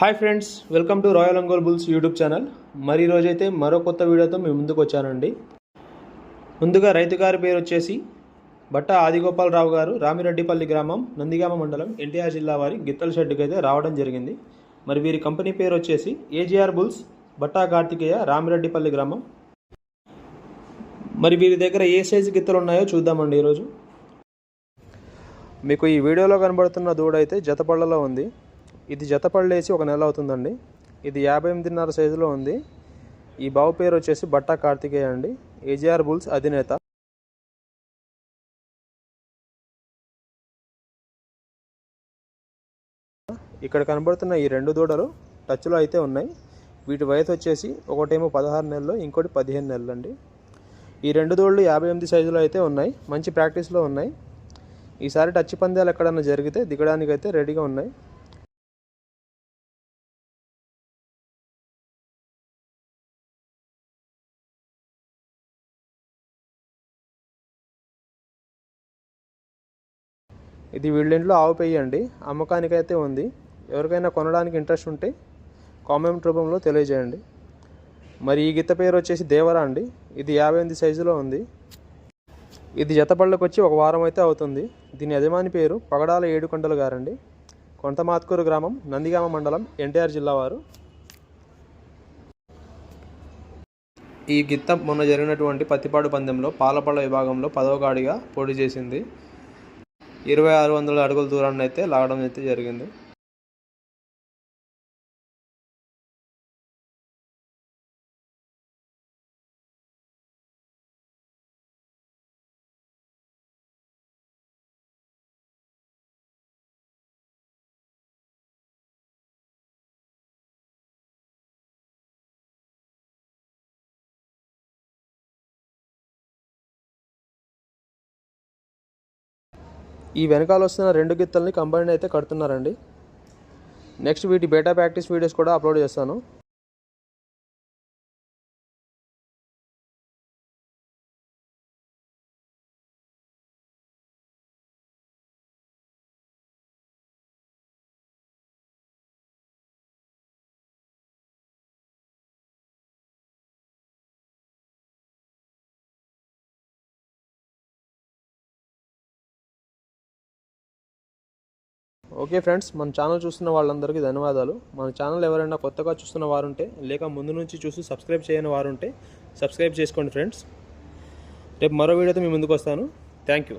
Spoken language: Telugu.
Hi friends welcome to royal Ongole bulls YouTube channel మరి రోజైతే మరో కొత్త వీడియోతో మేము ముందుకు వచ్చానండి. ముందుగా రైతు గారి పేరు వచ్చేసి బట్ట ఆదిగోపాలరావు గారు రామిరెడ్డిపల్లి గ్రామం నందిగామ మండలం ఎన్టీఆర్ జిల్లా వారి గిత్తల షెడ్కి అయితే రావడం జరిగింది. మరి వీరి కంపెనీ పేరు వచ్చేసి ఏజీఆర్ బుల్స్ బట్టా కార్తికేయ రామిరెడ్డిపల్లి గ్రామం. మరి వీరి దగ్గర ఏ సైజు గిత్తలు ఉన్నాయో చూద్దామండి ఈరోజు. మీకు ఈ వీడియోలో కనబడుతున్న దూడ అయితే జతపళ్ళలో ఉంది. ఇది జతపళ్ళేసి ఒక నెల అవుతుందండి. ఇది యాభై ఎనిమిదిన్నర సైజులో ఉంది. ఈ బావు పేరు వచ్చేసి బట్టా కార్తికేయ అండి. ఏజీఆర్ బుల్స్ అధినేత. ఇక్కడ కనబడుతున్న ఈ రెండు దూడలు టచ్లో అయితే ఉన్నాయి. వీటి వయసు వచ్చేసి ఒకటేమో పదహారు నెలలు ఇంకోటి పదిహేను నెలలు అండి. ఈ రెండు దూడలు యాభై ఎనిమిది సైజులో అయితే ఉన్నాయి. మంచి ప్రాక్టీస్లో ఉన్నాయి. ఈసారి టచ్ పందాలు ఎక్కడన్నా జరిగితే దిగడానికి అయితే రెడీగా ఉన్నాయి. ఇది వీళ్ళింట్లో ఆవు పెయ్యండి అమ్మకానికైతే ఉంది. ఎవరికైనా కొనడానికి ఇంట్రెస్ట్ ఉంటే కామెంట్ రూపంలో తెలియజేయండి. మరి ఈ గిత్త పేరు వచ్చేసి దేవరా అండి. ఇది యాభై ఎనిమిది సైజులో ఉంది. ఇది జతపళ్ళకు వచ్చి ఒక వారం అయితే అవుతుంది. దీని యజమాని పేరు పగడాల ఏడుకొండలు గారండి. కొంతమాత్కూరు గ్రామం నందిగామ మండలం ఎన్టీఆర్ జిల్లా వారు. ఈ గిత్త మొన్న జరిగినటువంటి పత్తిపాడు పందెంలో పాలపళ్ళ విభాగంలో పదవ గాడిగా పోటీ చేసింది. ఇరవై ఆరు వందల అడుగుల దూరాన్ని అయితే లాగడం అయితే జరిగింది. ఈ వెనకాల వస్తున్న రెండు గిత్తల్ని కంబైన్ అయితే కడుతున్నారండి. నెక్స్ట్ వీటి బేటా ప్రాక్టీస్ వీడియోస్ కూడా అప్లోడ్ చేస్తాను. ఓకే ఫ్రెండ్స్ మన ఛానల్ చూస్తున్న వాళ్ళందరికీ ధన్యవాదాలు. మన ఛానల్ ఎవరైనా కొత్తగా చూస్తున్న వారుంటే లేక ముందు నుంచి చూసి సబ్స్క్రైబ్ చేయని వారుంటే సబ్స్క్రైబ్ చేసుకోండి ఫ్రెండ్స్. రేపు మరో వీడియోతో మీ ముందుకు వస్తాను. Thank you.